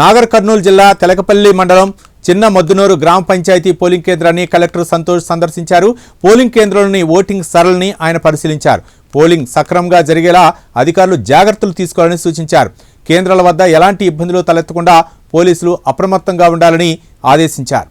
నాగర్ కర్నూలు జిల్లా తెలకపల్లి మండలం చిన్న మద్దునూరు గ్రామ పంచాయతీ పోలింగ్ కేంద్రాన్ని కలెక్టర్ సంతోష్ సందర్శించారు. పోలింగ్ కేంద్రంలోని ఓటింగ్ సరళిని ఆయన పరిశీలించారు. పోలింగ్ సక్రమంగా జరిగేలా అధికారులు జాగ్రత్తలు తీసుకోవాలని సూచించారు. కేంద్రాల వద్ద ఎలాంటి ఇబ్బందులు తలెత్తకుండా పోలీసులు అప్రమత్తంగా ఉండాలని ఆదేశించారు.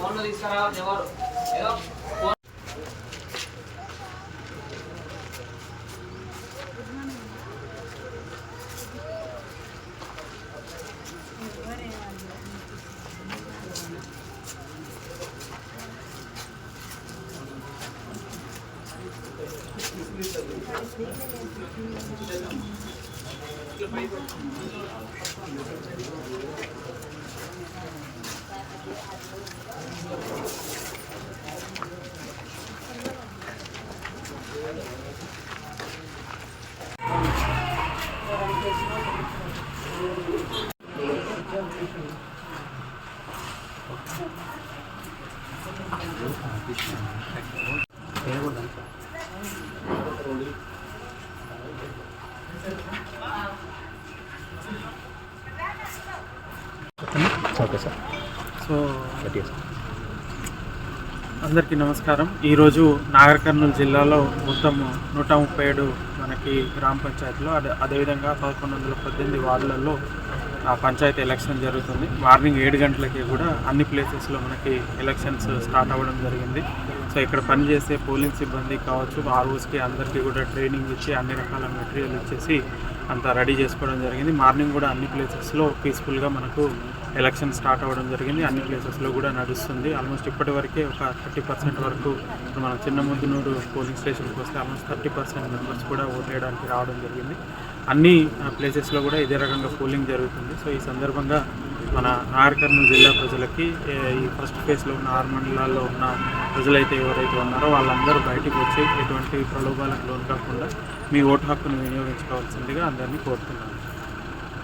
ఫోన్లు తీసుకురా ఎవరు ఏదో 배고 나서 సో అందరికీ నమస్కారం. ఈరోజు నాగర్ కర్నూలు జిల్లాలో మొత్తం నూట ముప్పై ఏడు మనకి గ్రామ పంచాయతీలో అదే అదేవిధంగా పదకొండు వందల పద్దెనిమిది వార్డులలో ఆ పంచాయతీ ఎలక్షన్ జరుగుతుంది. మార్నింగ్ ఏడు గంటలకి కూడా అన్ని ప్లేసెస్లో మనకి ఎలక్షన్స్ స్టార్ట్ అవ్వడం జరిగింది. సో ఇక్కడ పనిచేసే పోలింగ్ సిబ్బంది కావచ్చు ఆర్ఓస్కి అందరికీ కూడా ట్రైనింగ్ ఇచ్చి అన్ని రకాల మెటీరియల్ ఇచ్చేసి అంతా రెడీ చేసుకోవడం జరిగింది. మార్నింగ్ కూడా అన్ని ప్లేసెస్లో పీస్ఫుల్గా మనకు ఎలక్షన్ స్టార్ట్ అవ్వడం జరిగింది. అన్ని ప్లేసెస్లో కూడా నడుస్తుంది. ఆల్మోస్ట్ ఇప్పటి వరకే ఒక థర్టీ పర్సెంట్ వరకు ఇప్పుడు మన చిన్న ముద్దునూరు పోలింగ్ స్టేషన్కి వస్తే ఆల్మోస్ట్ థర్టీ పర్సెంట్ మెంబర్స్ కూడా ఓట్ వేయడానికి రావడం జరిగింది. అన్ని ప్లేసెస్లో కూడా ఇదే రకంగా పోలింగ్ జరుగుతుంది. సో ఈ సందర్భంగా మన నాగర్ కర్నూలు జిల్లా ప్రజలకి ఈ ఫస్ట్ ఫేజ్లో ఉన్న ఆరు మండలాల్లో ఉన్న ప్రజలైతే ఎవరైతే ఉన్నారో వాళ్ళందరూ బయటికి వచ్చి ఎటువంటి ప్రలోభాలకు లోను కాకుండా మీ ఓటు హక్కును వినియోగించుకోవాల్సిందిగా అందరినీ కోరుతున్నాను.